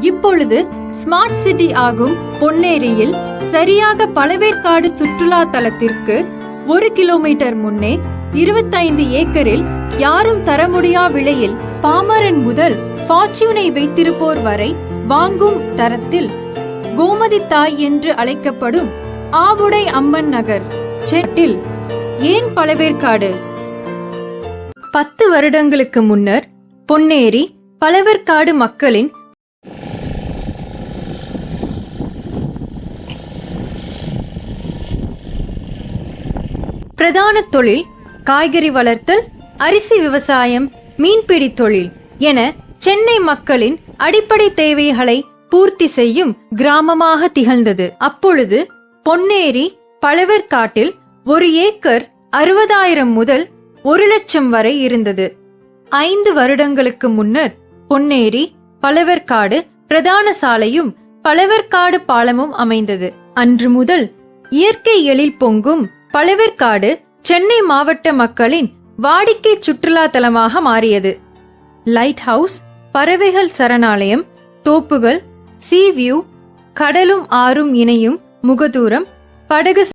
இப்பொழுது smart city ஆகும் பொன்னேரியில் சரியாக பழவேற்காடு சுற்றுலா தலத்திற்கு ஒரு கிலோமீட்டர் முன்னே இருபத்தைந்து ஏக்கரில் யாரும் தர முடியா விலையில் பாமரன் முதல் ஃபார்ச்சூனை வைத்திருப்போர் வரை வாங்கும் தரத்தில் கோமதி தாய் என்று அழைக்கப்படும் ஆவுடை அம்மன் நகர் செட்டில் ஏன் பழவேற்காடு? பத்து வருடங்களுக்கு முன்னர் பொன்னேரி பழவேற்காடு மக்களின் பிரதான தொழில் காய்கறி வளர்த்தல் அரிசி விவசாயம் மீன்பிடி தொழில் என சென்னை மக்களின் அடிப்படை தேவைகளை பூர்த்தி செய்யும் கிராமமாக திகழ்ந்தது. அப்பொழுது பொன்னேரி பழவேற்காட்டில் ஒரு ஏக்கர் அறுபதாயிரம் முதல் ஒரு லட்சம் வரை இருந்தது. ஐந்து வருடங்களுக்கு முன்னர் பொன்னேரி பழவர்காடு பிரதான சாலையும் பழவர்காடு பாலமும் அமைந்தது. அன்று முதல் இயற்கை எழில் பொங்கும் பழவேற்காடு சென்னை மாவட்ட மக்களின் வாடிக்கை சுற்றுலா தலமாக மாறியது. லைட் ஹவுஸ் பறவைகள் சரணாலயம் தோப்புகள் சீ வியூ கடலும் ஆறும் இணையும் முகதூரம் படகு